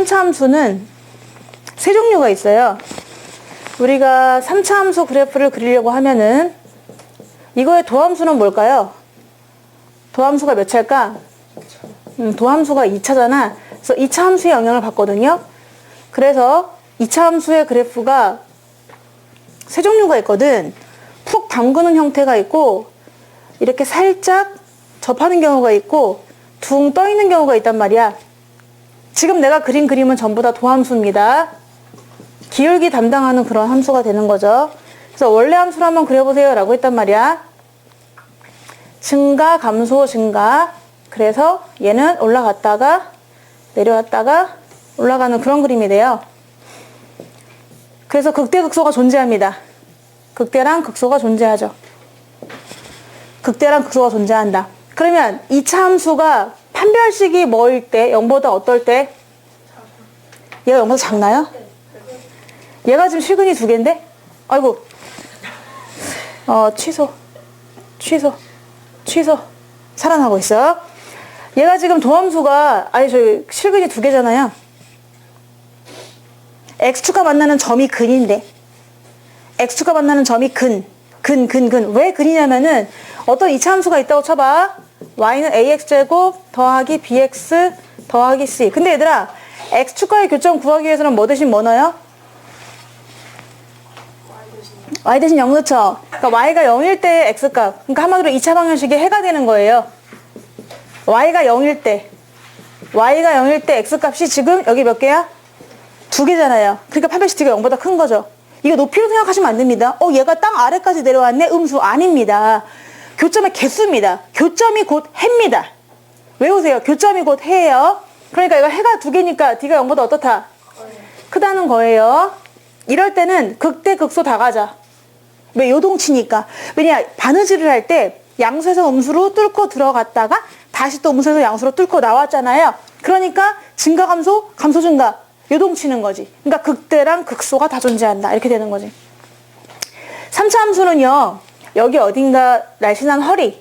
3차 함수는 세 종류가 있어요. 우리가 3차 함수 그래프를 그리려고 하면은 이거의 도함수는 뭘까요? 도함수가 몇 차일까? 음, 도함수가 2차잖아. 그래서 2차 함수의 영향을 받거든요. 그래서 2차 함수의 그래프가 세 종류가 있거든. 푹 담그는 형태가 있고 이렇게 살짝 접하는 경우가 있고 둥 떠 있는 경우가 있단 말이야. 지금 내가 그린 그림은 전부 다 도함수입니다. 기울기 담당하는 그런 함수가 되는 거죠. 그래서 원래 함수를 한번 그려보세요 라고 했단 말이야. 증가, 감소, 증가. 그래서 얘는 올라갔다가 내려왔다가 올라가는 그런 그림이 돼요. 그래서 극대 극소가 존재합니다. 극대랑 극소가 존재하죠. 극대랑 극소가 존재한다. 그러면 2차 함수가 판별식이 뭐일 때, 0보다 어떨 때? 얘가 0보다 작나요? 얘가 지금 실근이 두 개인데? 아이고. 어, 취소. 취소. 취소. 살아나고 있어. 얘가 지금 도함수가, 아니, 저기, 실근이 두 개잖아요. x축과 만나는 점이 근인데, x축과 만나는 점이 근, 근, 근, 근. 왜 근이냐면은, 어떤 이차 함수가 있다고 쳐봐. Y는 ax제곱 더하기 bx 더하기 c. 근데 얘들아, x축과의 교점 구하기 위해서는 뭐 대신 뭐 넣어요? y 대신 0 넣죠. 그러니까 y가 0일 때 x값. 그러니까 한마디로 2차 방정식의 해가 되는 거예요. y가 0일 때. y가 0일 때 x값이 지금 여기 몇 개야? 두 개잖아요. 그러니까 뒤가 0보다 큰 거죠. 이거 높이로 생각하시면 안 됩니다. 어, 얘가 땅 아래까지 내려왔네? 음수 아닙니다. 교점의 개수입니다. 교점이 곧 해입니다. 외우세요. 교점이 곧 해예요. 그러니까 이거 해가 두 개니까 D가 0보다 어떻다? 크다는 거예요. 이럴 때는 극대 극소 다 가자. 왜 요동치니까. 왜냐 바느질을 할 때 양수에서 음수로 뚫고 들어갔다가 다시 또 음수에서 양수로 뚫고 나왔잖아요. 그러니까 증가 감소 감소 증가 요동치는 거지. 그러니까 극대랑 극소가 다 존재한다. 이렇게 되는 거지. 3차 함수는요. 여기 어딘가 날씬한 허리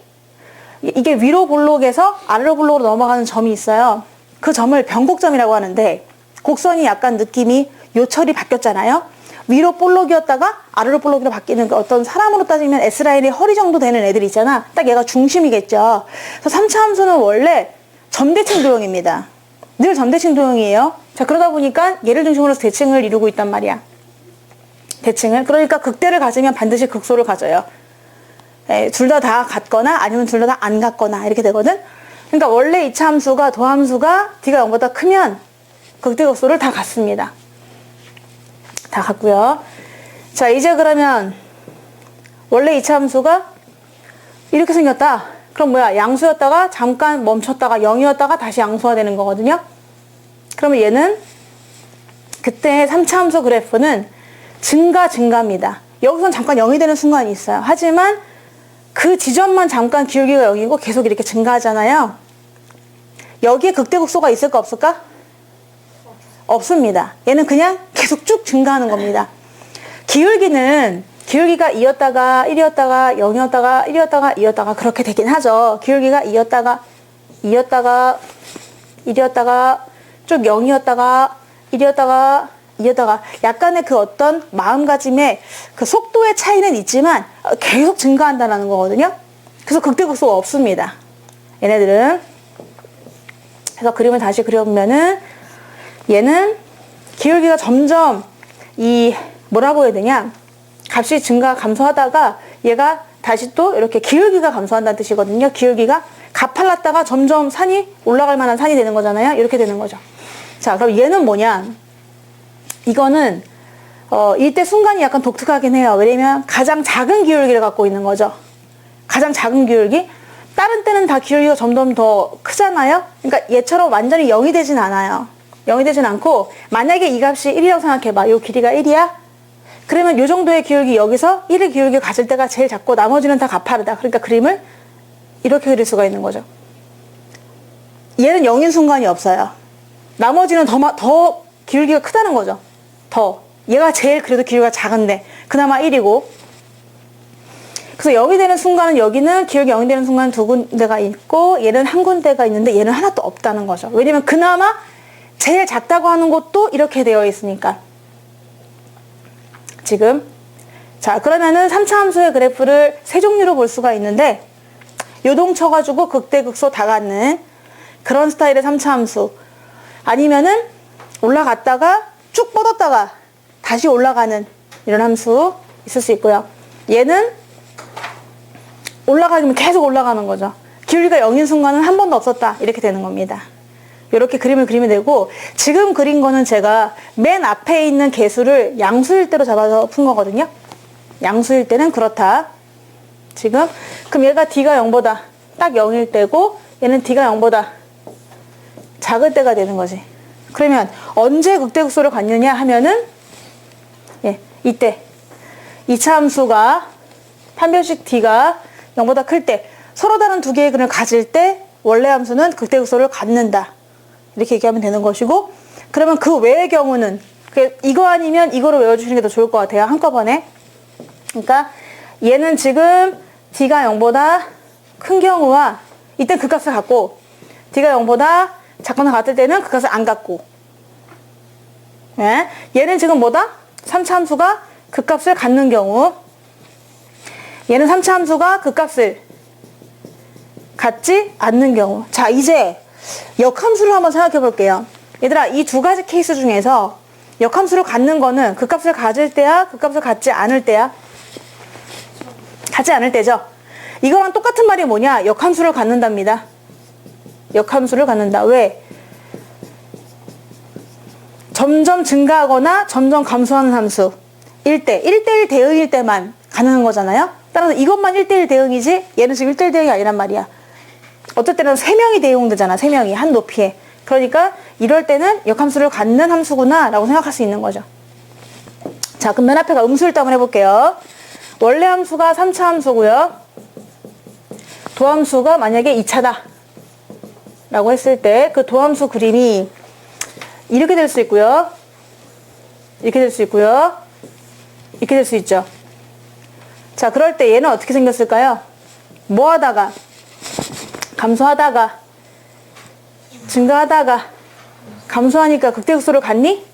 이게 위로 볼록에서 아래로 볼록으로 넘어가는 점이 있어요. 그 점을 변곡점이라고 하는데 곡선이 약간 느낌이 요철이 바뀌었잖아요. 위로 볼록이었다가 아래로 볼록으로 바뀌는 그 어떤 사람으로 따지면 S라인이 허리 정도 되는 애들 있잖아. 딱 얘가 중심이겠죠. 그래서 3차 함수는 원래 점대칭 도형입니다. 늘 점대칭 도형이에요. 자, 그러다 보니까 얘를 중심으로 대칭을 이루고 있단 말이야. 대칭을. 그러니까 극대를 가지면 반드시 극소를 가져요. 예, 둘다다 같거나 아니면 둘 다 다 안 같거나 이렇게 되거든. 그러니까 원래 이차 함수가 도함수가 D가 0보다 크면 극대극소를 다 갖습니다. 다 갖고요. 자, 이제 그러면 원래 이차 함수가 이렇게 생겼다. 그럼 뭐야? 양수였다가 잠깐 멈췄다가 0이었다가 다시 양수화 되는 거거든요. 그러면 얘는 그때 3차 함수 그래프는 증가 증가입니다. 여기선 잠깐 0이 되는 순간이 있어요. 하지만 그 지점만 잠깐 기울기가 0이고 계속 이렇게 증가하잖아요. 여기에 극대극소가 있을까 없을까? 없습니다. 얘는 그냥 계속 쭉 증가하는 겁니다. 기울기는 기울기가 2였다가 1이었다가 0이었다가 1이었다가 2였다가 그렇게 되긴 하죠. 기울기가 2였다가 2였다가 1이었다가 쭉 0이었다가 1이었다가 2였다가 약간의 그 어떤 마음가짐의 그 속도의 차이는 있지만 계속 증가한다는 거거든요. 그래서 극대극소가 없습니다. 얘네들은 그래서 그림을 다시 그려보면은 얘는 기울기가 점점 이 뭐라고 해야 되냐 값이 증가 감소하다가 얘가 다시 또 이렇게 기울기가 감소한다는 뜻이거든요. 기울기가 가팔랐다가 점점 산이 올라갈 만한 산이 되는 거잖아요. 이렇게 되는 거죠. 자, 그럼 얘는 뭐냐? 이거는 어, 이때 순간이 약간 독특하긴 해요. 왜냐면 가장 작은 기울기를 갖고 있는 거죠. 가장 작은 기울기. 다른 때는 다 기울기가 점점 더 크잖아요. 그러니까 얘처럼 완전히 0이 되진 않아요. 0이 되진 않고 만약에 이 값이 1이라고 생각해봐. 이 길이가 1이야? 그러면 이 정도의 기울기 여기서 1의 기울기 가질 때가 제일 작고 나머지는 다 가파르다. 그러니까 그림을 이렇게 그릴 수가 있는 거죠. 얘는 0인 순간이 없어요. 나머지는 더, 마- 더 기울기가 크다는 거죠. 더. 얘가 제일 그래도 기울기가 작은데 그나마 1이고 그래서 0이 되는 순간은 여기는 기울기 0이 되는 순간 두 군데가 있고 얘는 한 군데가 있는데 얘는 하나도 없다는 거죠. 왜냐면 그나마 제일 작다고 하는 것도 이렇게 되어 있으니까. 지금. 자, 그러면은 3차 함수의 그래프를 세 종류로 볼 수가 있는데, 요동쳐가지고 극대극소 다 갖는 그런 스타일의 3차 함수. 아니면은 올라갔다가 쭉 뻗었다가 다시 올라가는 이런 함수 있을 수 있고요. 얘는 올라가면 계속 올라가는 거죠. 기울기가 0인 순간은 한 번도 없었다. 이렇게 되는 겁니다. 이렇게 그림을 그리면 되고 지금 그린 거는 제가 맨 앞에 있는 개수를 양수일 대로 잡아서 푼 거거든요. 양수일 때는 그렇다. 지금 그럼 얘가 d가 0보다 딱 0일 때고 얘는 d가 0보다 작을 때가 되는 거지. 그러면 언제 극대극소를 갖느냐 하면은 예, 이때 2차 함수가 판별식 d가 0보다 클 때 서로 다른 두 개의 근을 가질 때 원래 함수는 극대극소를 갖는다. 이렇게 얘기하면 되는 것이고 그러면 그 외의 경우는 그 이거 아니면 이거를 외워주시는 게 더 좋을 것 같아요. 한꺼번에. 그러니까 얘는 지금 d가 0보다 큰 경우와 이때 그 값을 갖고 d가 0보다 작거나 같을 때는 그 값을 안 갖고. 예? 얘는 지금 뭐다? 3차 함수가 그 값을 갖는 경우. 얘는 3차 함수가 그 값을 갖지 않는 경우. 자 이제 역함수를 한번 생각해 볼게요. 얘들아 이 두 가지 케이스 중에서 역함수를 갖는 거는 그 값을 가질 때야 그 값을 갖지 않을 때야? 갖지 않을 때죠? 이거랑 똑같은 말이 뭐냐? 역함수를 갖는답니다 역함수를 갖는다. 왜? 점점 증가하거나 점점 감소하는 함수. 1대 1대1 대응일 때만 가능한 거잖아요? 따라서 이것만 1대1 대응이지 얘는 지금 1대1 대응이 아니란 말이야. 어떨 때는 3명이 대응되잖아 3명이 한 높이에. 그러니까 이럴 때는 역함수를 갖는 함수구나 라고 생각할 수 있는 거죠. 자 그럼 맨 앞에 가 음수일 때 한번 해볼게요. 원래 함수가 3차 함수고요. 도함수가 만약에 2차다 라고 했을 때 그 도함수 그림이 이렇게 될 수 있고요. 이렇게 될 수 있고요. 이렇게 될 수 있죠. 자, 그럴 때 얘는 어떻게 생겼을까요? 뭐 하다가, 감소하다가, 증가하다가, 감소하니까 극대극소를 갖니?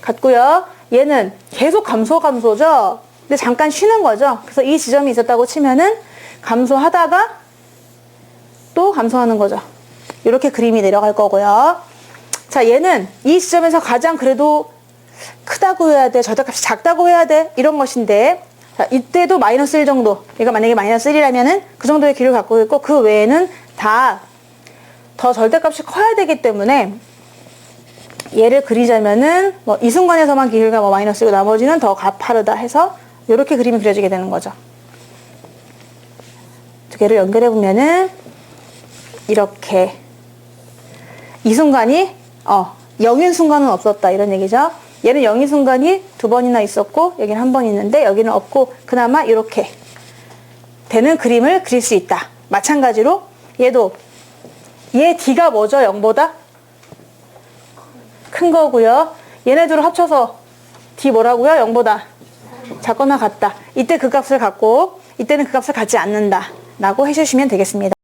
갖고요. 얘는 계속 감소, 감소죠? 근데 잠깐 쉬는 거죠. 그래서 이 지점이 있었다고 치면은 감소하다가 또 감소하는 거죠. 이렇게 그림이 내려갈 거고요. 자, 얘는 이 시점에서 가장 그래도 크다고 해야 돼, 절대값이 작다고 해야 돼, 이런 것인데, 자, 이때도 마이너스 1 정도, 얘가 만약에 마이너스 1이라면은 그 정도의 길을 갖고 있고, 그 외에는 다 더 절대값이 커야 되기 때문에, 얘를 그리자면은, 뭐, 이 순간에서만 길이가 뭐 마이너스고, 나머지는 더 가파르다 해서, 이렇게 그림이 그려지게 되는 거죠. 두 개를 연결해 보면은, 이렇게. 이 순간이 어, 0인 순간은 없었다 이런 얘기죠. 얘는 0인 순간이 두 번이나 있었고 여기는 한 번 있는데 여기는 없고 그나마 이렇게 되는 그림을 그릴 수 있다. 마찬가지로 얘도 얘 D가 뭐죠? 0보다 큰 거고요. 얘네들을 합쳐서 D 뭐라고요? 0보다 작거나 같다. 이때 그 값을 갖고 이때는 그 값을 갖지 않는다. 라고 해주시면 되겠습니다.